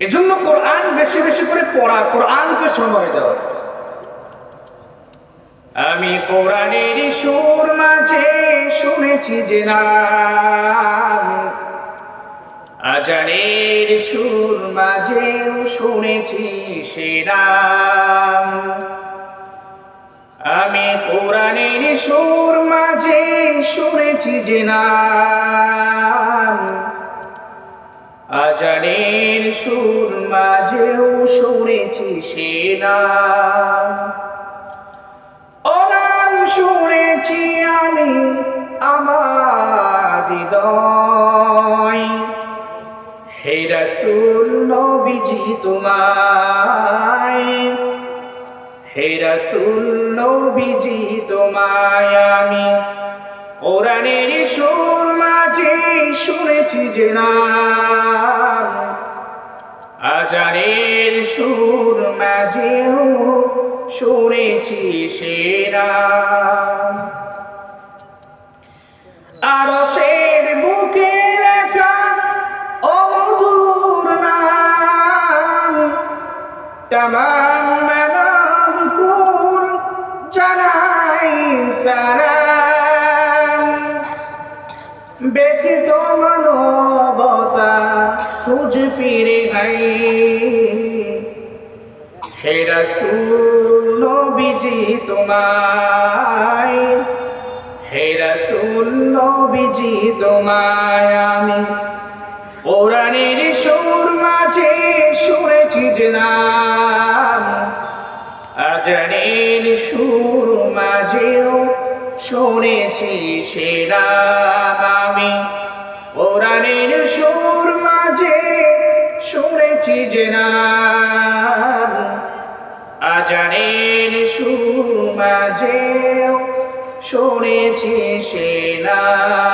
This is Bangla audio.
এজন্য কোরআন বেশি বেশি করে পড়া, কোরআনকে সময় দেওয়া। আমি কোরআনের সুর মাঝে শুনেছি যে নাম আজানের সুর মাঝেও শুনেছি সে নাম আমি কোরআনের সুর মাঝে শুনেছি যে নাম আজানের সুর মাঝেও শুনেছি সে নাম। ও নাম শুনেছি আমি আমার হৃদয়। হে রাসূল নবীজি তোমায়। হে রাসূল নবীজি তোমায় আমি। কোরআনের সুর মাঝে শুনেছি যে নাম। আজানের সুর মাঝেও শুনেছি সে নাম। আরশের বুকে লেখা অমধুর নাম। তামাম মানবকুল জানাই সালাম ব্যতীত মানবতা খুঁজ ফিরে নাই। হে রাসূল, নবীজি তোমায়। হে রাসূল, নবীজি তোমায় আমি। কোরআনের সুর মাঝে শুনেছি যে নাম। আজানের সুর মাঝেও শুনেছি সে নাম আমি কোরআনের সুর মাঝে শুনেছি যে না আজানের সুর মাঝে শুনেছি সে নাম।